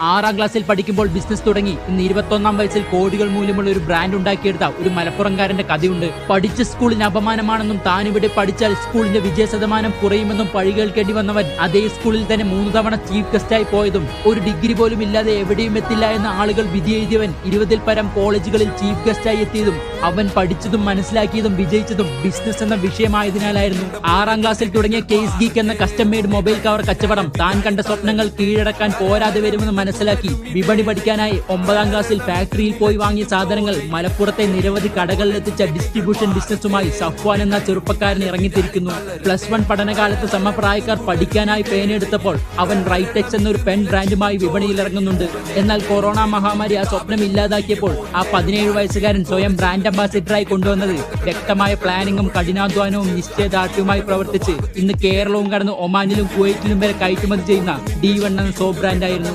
ആറാം ക്ലാസ്സിൽ പഠിക്കുമ്പോൾ ബിസിനസ് തുടങ്ങി. ഇന്ന് ഇരുപത്തൊന്നാം വയസ്സിൽ കോടികൾ മൂല്യമുള്ള ഒരു ബ്രാൻഡ് ഉണ്ടാക്കിയെടുത്ത ഒരു മലപ്പുറംകാരന്റെ കഥയുണ്ട്. പഠിച്ച സ്കൂളിന് അപമാനമാണെന്നും താൻ പഠിച്ചാൽ സ്കൂളിന്റെ വിജയ ശതമാനം കുറയുമെന്നും പഴി കേൾക്കേണ്ടി വന്നവൻ അതേ സ്കൂളിൽ തന്നെ മൂന്ന് തവണ ചീഫ് ഗസ്റ്റായി പോയതും ഒരു ഡിഗ്രി പോലും ഇല്ലാതെ എവിടെയും എത്തില്ല എന്ന ആളുകൾ വിധി എഴുതിയവൻ ഇരുപതിൽ പരം കോളേജുകളിൽ ചീഫ് ഗസ്റ്റായി എത്തിയതും അവൻ പഠിച്ചതും മനസ്സിലാക്കിയതും വിജയിച്ചതും ബിസിനസ് എന്ന വിഷയമായതിനാലായിരുന്നു. ആറാം ക്ലാസ്സിൽ തുടങ്ങിയ കേസ് ഗീക്ക് എന്ന കസ്റ്റം മെയ്ഡ് മൊബൈൽ കവർ കച്ചവടം. താൻ കണ്ട സ്വപ്നങ്ങൾ കീഴടക്കാൻ പോരാതെ വരുമെന്ന് മനസ്സിലാക്കി. വിപണി പഠിക്കാനായി ഒമ്പതാം ക്ലാസ്സിൽ ഫാക്ടറിയിൽ പോയി വാങ്ങിയ സാധനങ്ങൾ മലപ്പുറത്തെ നിരവധി കടകളിലെത്തിച്ച ഡിസ്ട്രിബ്യൂഷൻ ബിസിനസ്സുമായി സഫ്വാൻ എന്ന ചെറുപ്പക്കാരൻ ഇറങ്ങിത്തിരിക്കുന്നു. പ്ലസ് വൺ പഠനകാലത്ത് സമപ്രായക്കാർ പഠിക്കാനായി പേനെടുത്തപ്പോൾ അവൻ റൈറ്റെക്സ് എന്നൊരു പെൻ ബ്രാൻഡുമായി വിപണിയിൽ ഇറങ്ങുന്നുണ്ട്. എന്നാൽ കൊറോണ മഹാമാരി ആ സ്വപ്നം ഇല്ലാതാക്കിയപ്പോൾ ആ പതിനേഴ് വയസ്സുകാരൻ സ്വയം ബ്രാൻഡ് അംബാസിഡറായി കൊണ്ടുവന്നത് വ്യക്തമായ പ്ലാനിങ്ങും കഠിനാധ്വാനവും നിശ്ചയദാർഢ്യവുമായി പ്രവർത്തിച്ച് ഇന്ന് കേരളവും കടന്ന് ഒമാനിലും കുവൈറ്റിലും വരെ കയറ്റുമതി ചെയ്യുന്ന ഡി വൺ എന്ന സോപ്പ് ബ്രാൻഡായിരുന്നു